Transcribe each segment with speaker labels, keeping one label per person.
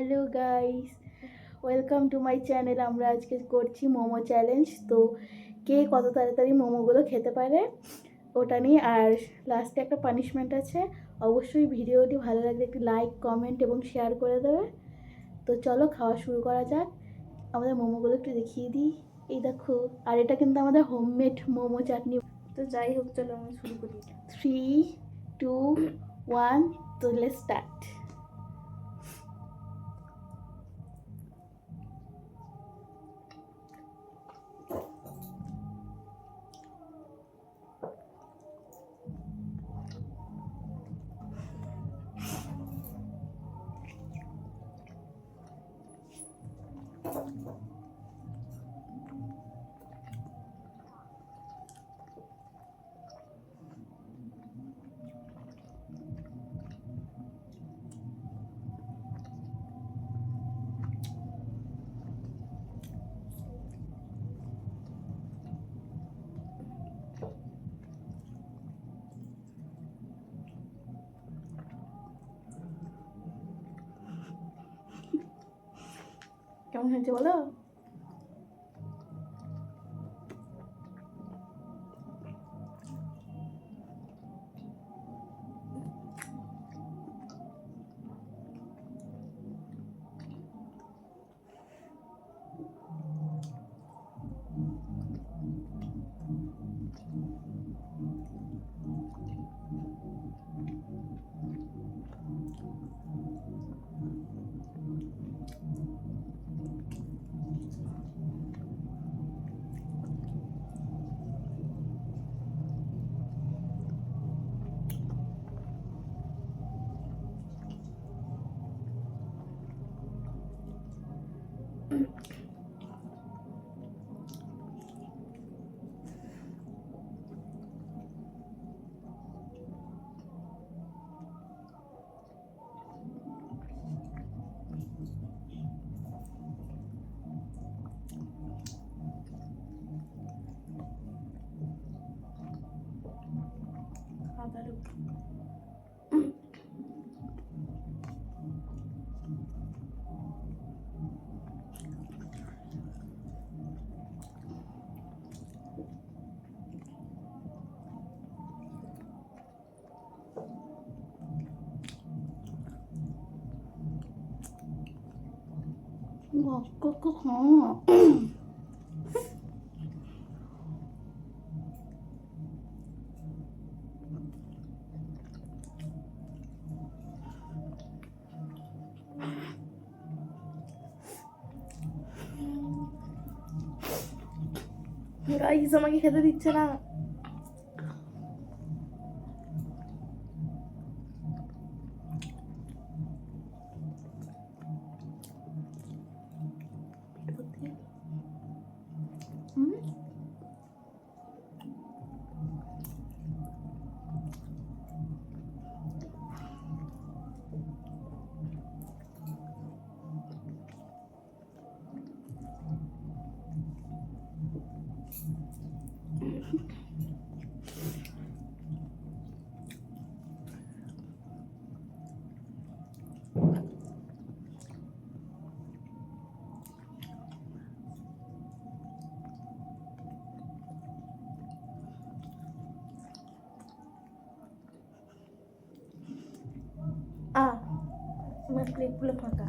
Speaker 1: Hello guys welcome to my channel আমরা আজকে করছি মোমো চ্যালেঞ্জ তো কে কত তাড়াতাড়ি মোমোগুলো খেতে পারে ওটা নিয়ে। আর লাস্টে একটা পানিশমেন্ট আছে। অবশ্যই ভিডিওটি ভালো লাগলে একটি লাইক কমেন্ট এবং শেয়ার করে দেবে। তো চলো খাওয়া শুরু করা যাক। আমাদের মোমোগুলো একটু দেখিয়ে দিই। এই দেখো আর এটা কিন্তু আমাদের হোমমেড মোমো চাটনি।
Speaker 2: তো যাই হোক চলো আমি শুরু করি।
Speaker 1: থ্রি টু ওয়ান তো লেট স্টার্ট কেমন হয়েছে বলো?
Speaker 2: 嗯。
Speaker 1: 먹고 거
Speaker 2: গাইস আমাকে খেতে দিচ্ছে না আমার প্লেটগুলো ফাঁকা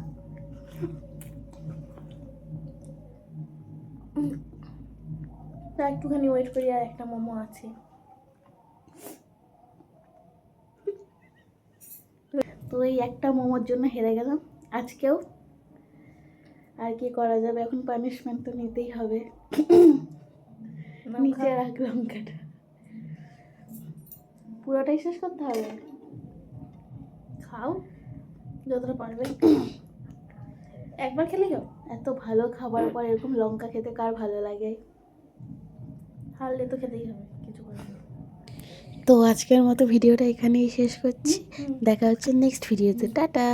Speaker 2: তা একটুখানি ওয়েট করি আর একটা মোমো আছে।
Speaker 1: তো এই একটা মোমোর জন্য হেরে গেলাম। আজকেও আর কি করা যাবে? এখন পানিশমেন্ট তো নিতেই হবে। নিচে
Speaker 2: খাও।
Speaker 1: রাখ লঙ্কাটা পুরোটাই শেষ করতে হবে?
Speaker 2: খাও। যতটা পারবে। একবার খেলে খাও
Speaker 1: এত ভালো খাবার পর এরকম লঙ্কা খেতে কার ভালো লাগে?
Speaker 2: হারলে তো খেতেই হবে কিছু করার
Speaker 1: তো আজকের মতো ভিডিওটা এখানেই শেষ করছি। দেখা হচ্ছে নেক্সট ভিডিওতে টাটা!